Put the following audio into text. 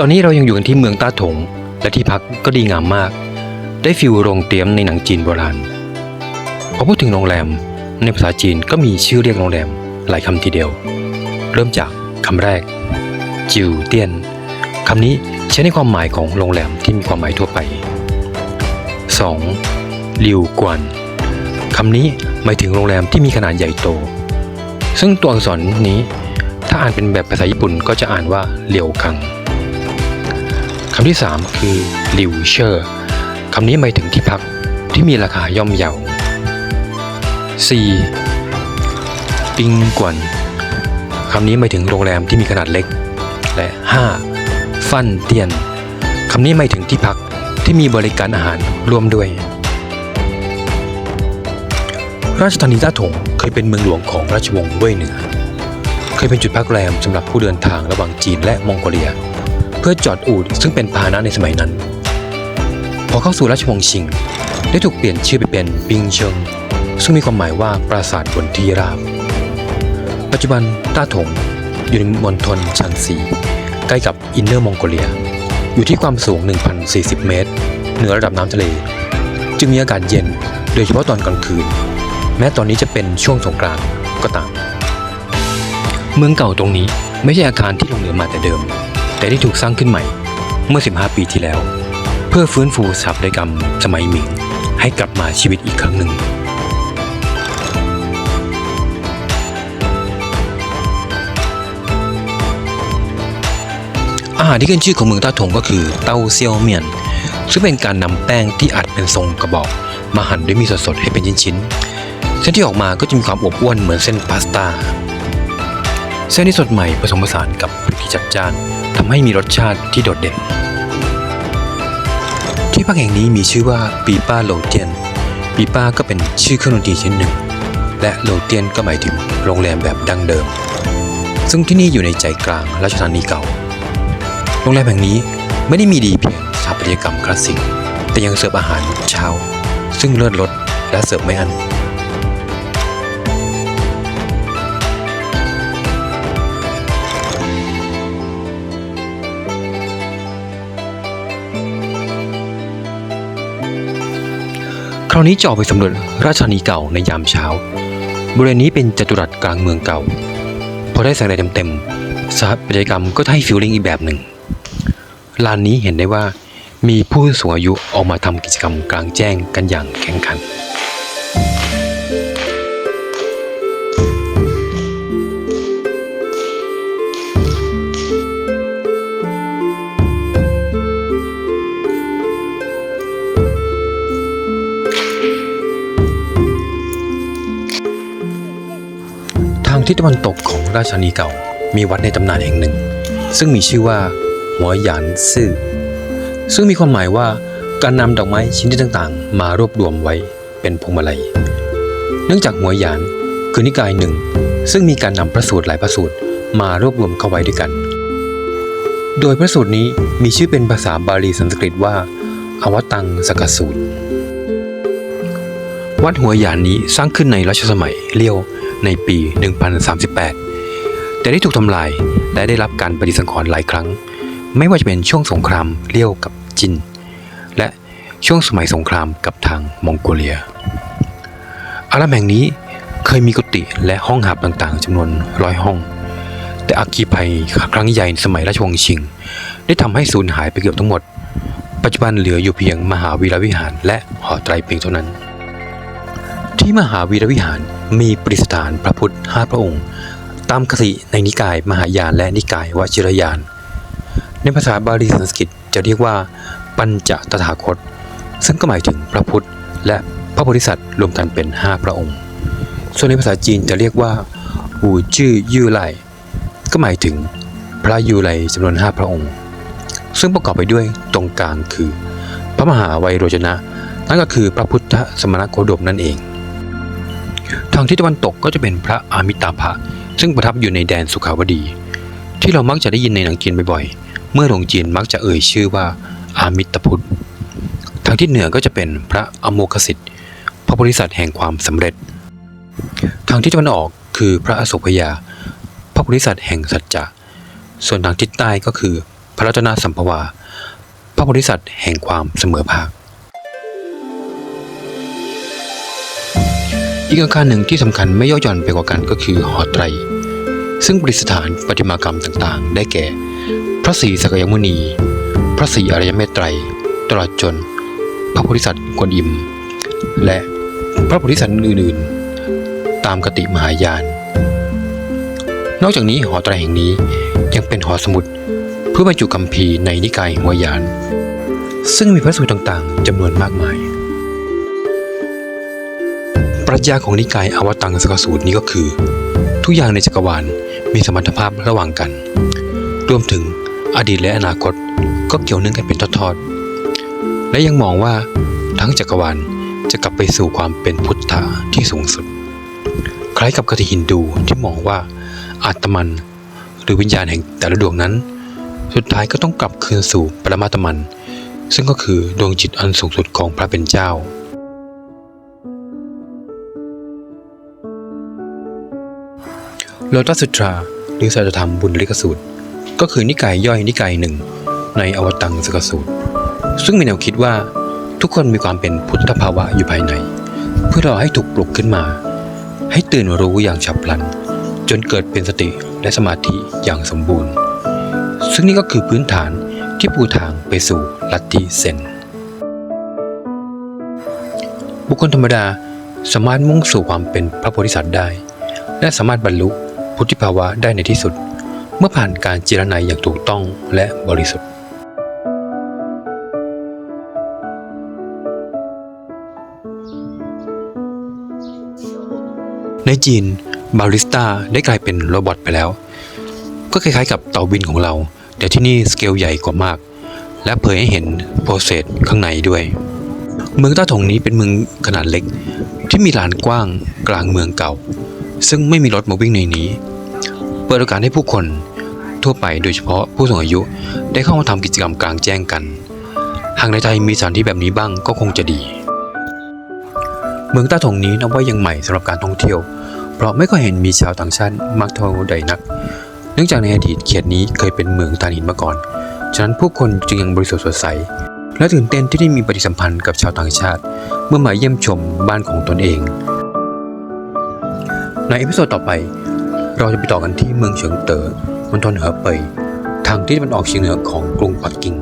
ตอนนี้เรายังอยู่กันที่เมืองต้าถง และที่พักก็ดีงามมาก ได้ฟิลโรงเตรียมในหนังจีนโบราณพอพูดถึงโรงแรม ในภาษาจีนก็มีชื่อเรียกโรงแรมหลายคำทีเดียว เริ่มจากคำแรก จิวเตียนคำนี้ใช้ในความหมายของโรงแรมที่มีความหมายทั่วไป 2. ลิวกวนคำนี้หมายถึงโรงแรมที่มีขนาดใหญ่โต ซึ่งตัวอักษรนี้ ถ้าอ่านเป็นแบบภาษาญี่ปุ่นก็จะอ่านว่าเลียวคัง คำที่ 3 คือลิวเชอร์คำนี้หมายถึงที่พักที่มีราคาย่อมเยา 4. ปิงกวนคำนี้หมายถึงโรงแรมที่มีขนาดเล็ก และ 5. ฟันเตียนคำนี้หมายถึงที่พักที่มีบริการอาหารร่วมด้วย ราชธานีต้าถงเคยเป็นเมืองหลวงของราชวงศ์เว่ยเหนือ เคยเป็นจุดพักแรมสำหรับผู้เดินทางระหว่างจีนและมองโกเลีย พื่อจอดอูฐซึ่งเป็นพาหนะในสมัยนั้น พอเข้าสู่ราชวงศ์ชิง ได้ถูกเปลี่ยนชื่อไปเป็นปิงเชิง ซึ่งมีความหมายว่าปราสาทบนที่ราบ ปัจจุบันต้าถงอยู่ในมณฑลชันซีใกล้กับอินเนอร์มองโกเลีย อยู่ที่ความสูง 1,040 เมตร เหนือระดับน้ำทะเล จึงมีอากาศเย็นโดยเฉพาะตอนกลางคืน แม้ตอนนี้จะเป็นช่วงสงกรานต์ก็ตาม เมืองเก่าตรงนี้ไม่ใช่อาคารที่ลงเหลือมาแต่เดิม แต่ได้ถูกสร้างขึ้นใหม่เมื่อ 15 ปีที่แล้ว เพื่อฟื้นฟูสถาปัตยกรรมสมัยหมิง ให้กลับมาชีวิตอีกครั้งหนึ่ง อาหารที่ขึ้นชื่อของเมืองต้าถงก็คือเต้าเซี่ยวเมียน ซึ่งเป็นการนำแป้งที่อัดเป็นทรงกระบอก มาหั่นด้วยมีดสดๆให้เป็นชิ้นๆเส้นที่ออกมาก็จะมีความอบอ้วนเหมือนเส้นพาสต้า เส้นที่สดใหม่ผสมผสานกับพริกที่จัดจ้านทำให้มีรสชาติที่โดดเด่น ที่พักแห่งนี้มีชื่อว่าปีป้าโลเตียน ปีป้าก็เป็นชื่อเครื่องดนตรีชนิดหนึ่ง และโลเตียนก็หมายถึงโรงแรมแบบดั้งเดิม ซึ่งที่นี่อยู่ในใจกลางราชธานีเก่า โรงแรมแห่งนี้ไม่ได้มีดีเพียงสถาปัตยกรรมคลาสสิก แต่ยังเสิร์ฟอาหารเช้า ซึ่งเลิศรสและเสิร์ฟไม่อั้น ราวนี้จะออกไปสำรวจราชธานีเก่าในยามเช้า บริเวณนี้เป็นจัตุรัสกลางเมืองเก่า พอได้แสงแดดเต็มๆสถาปัตยกรรมก็ให้ฟิลลิ่งอีกแบบหนึ่งลานนี้เห็นได้ว่ามีผู้สูงอายุออกมาทำกิจกรรมกลางแจ้งกันอย่างแข่งขัน ทิศตะวันตกของราชานีเก่า มีวัดในตำนานแห่งหนึ่ง ซึ่งมีชื่อว่าหัวหยานซื่อ ซึ่งมีความหมายว่าการนำดอกไม้ชิ้นที่ต่างๆ มารวบรวมไว้เป็นพวงมาลัย เนื่องจากหัวหยานคือนิกายหนึ่ง ซึ่งมีการนำพระสูตรหลายพระสูตรมารวบรวมเข้าไว้ด้วยกัน โดยพระสูตรนี้มีชื่อเป็นภาษาบาลีสันสกฤตว่า อวตังสกสูตร วัดหัวหยานนี้สร้างขึ้นในรัชสมัยเลี้ยว ในปี 1038 แต่ได้ถูกทำลายและได้รับการปฏิสังขรณ์หลายครั้ง ไม่ว่าจะเป็นช่วงสงครามเลี้ยวกับจิน และช่วงสมัยสงครามกับทางมองโกเลีย อารามแห่งนี้เคยมีกุฏิและห้องหับต่างๆจำนวนร้อยห้อง แต่อัคคีภัยครั้งใหญ่สมัยราชวงศ์ชิง ได้ทำให้สูญหายไปเกือบทั้งหมด ปัจจุบันเหลืออยู่เพียงมหาวีรวิหารและหอไตรเพียงเท่านั้น ที่มหาวีรวิหาร มีประดิษฐานพระพุทธห้าพระองค์ ตามคติในนิกายมหายานและนิกายวชิรยาน ในภาษาบาลีสันสกฤตจะเรียกว่า ปัญจตถาคต ซึ่งก็หมายถึงพระพุทธและพระโพธิสัตว์รวมกันเป็นห้าพระองค์ ส่วนในภาษาจีนจะเรียกว่าหูจื้อยู่ไลก็หมายถึงพระยูไลจำนวนห้าพระองค์ ซึ่งประกอบไปด้วยตรงกลางคือ พระมหาไวยโรจนะ นั่นก็คือพระพุทธสมณโคดมนั่นเอง ทางทิศตะวันตกก็จะเป็นพระอามิตาภะซึ่งประทับอยู่ในแดนสุขาวดี ที่เรามักจะได้ยินในหนังจีนบ่อยๆ เมื่อหลวงจีนมักจะเอ่ยชื่อว่าอามิตพุทธ ทางทิศเหนือก็จะเป็นพระอโมคสิทธิ์พระโพธิสัตว์แห่งความสำเร็จ ทางทิศตะวันออกคือพระอโศกพยา พระโพธิสัตว์แห่งสัจจะ ส่วนทางทิศใต้ก็คือ พระรัตนสัมภวา พระโพธิสัตว์แห่งความเสมอภาค อีกอาคารหนึ่งที่สำคัญไม่ย่อหย่อนไปกว่ากันก็คือหอไตร ซึ่งประดิษฐานประติมากรรมต่างๆ ได้แก่ พระศรีสกยมุนี พระศรีอริยเมตไตร ตลอดจน พระโพธิสัตว์กวนอิม และพระโพธิสัตว์อื่นๆ ตามกติมหายาน นอกจากนี้หอไตรแห่งนี้ยังเป็นหอสมุดเพื่อบรรจุคัมภีร์ในนิกายหัวยาน ซึ่งมีพระสูตรต่างๆจำนวนมากมาย ปรัชญาของนิกายอวตังสกสูตรนี้ก็คือ ทุกอย่างในจักรวาลมีสมรรถภาพระหว่างกัน รวมถึงอดีตและอนาคตก็เกี่ยวเนื่องกันเป็นทอดๆและยังมองว่าทั้งจักรวาลจะกลับไปสู่ความเป็นพุทธะที่สูงสุด คล้ายกับกติฮินดูที่มองว่าอาตมัน หรือวิญญาณแห่งแต่ละดวงนั้น สุดท้ายก็ต้องกลับคืนสู่ปรมาตมัน ซึ่งก็คือดวงจิตอันสูงสุดของพระเป็นเจ้า โลตัสสุตราหรือสัจธรรมบุญลิกสูตร ก็คือนิกายย่อยนิกายหนึ่ง ในอวตังสกสูตร ซึ่งมีแนวคิดว่าทุกคนมีความเป็นพุทธภาวะอยู่ภายใน เพื่อรอให้ถูกปลุกขึ้นมา ให้ตื่นรู้อย่างฉับพลัน จนเกิดเป็นสติและสมาธิอย่างสมบูรณ์ ซึ่งนี่ก็คือพื้นฐานที่ปูทางไปสู่ลัทธิเซนบุคคลธรรมดาสามารถมุ่งสู่ความเป็นพระโพธิสัตว์ได้ และสามารถบรรลุ พุทธิภาวะได้ในที่สุด เมื่อผ่านการเจรไนยอย่างถูกต้องและบริสุทธิ์ ในจีนบาริสต้าได้กลายเป็นโรบอทไปแล้ว ก็คล้ายๆกับเต่าบินของเรา แต่ที่นี่สเกลใหญ่กว่ามาก และเผยให้เห็นโปรเซสข้างในด้วย เมืองต้าถงนี้เป็นเมืองขนาดเล็กที่มีลานกว้างกลางเมืองเก่า ซึ่งไม่มีรถมาวิ่งในนี้ เปิดโอกาสให้ผู้คนทั่วไปโดยเฉพาะผู้สูงอายุได้เข้ามาทำกิจกรรมกลางแจ้งกัน หากในไทยมีสถานที่แบบนี้บ้างก็คงจะดี เมืองต้าถงนี้นับว่ายังใหม่สำหรับการท่องเที่ยว เพราะไม่ค่อยเห็นมีชาวต่างชาติมากเท่าใดนัก เนื่องจากในอดีตเขตนี้เคยเป็นเมืองถ่านหินมาก่อน ฉะนั้นผู้คนจึงยังบริสุทธิ์สดใสและตื่นเต้นที่ได้มีปฏิสัมพันธ์กับชาวต่างชาติ เมื่อมาเยี่ยมชมบ้านของตนเอง ในเอพิโซดต่อไป เราจะไปต่อกันที่เมืองเฉิงเต๋อมณฑลเหอเป่ยทางที่ตะวันออกเฉียงเหนือของกรุงปักกิ่ง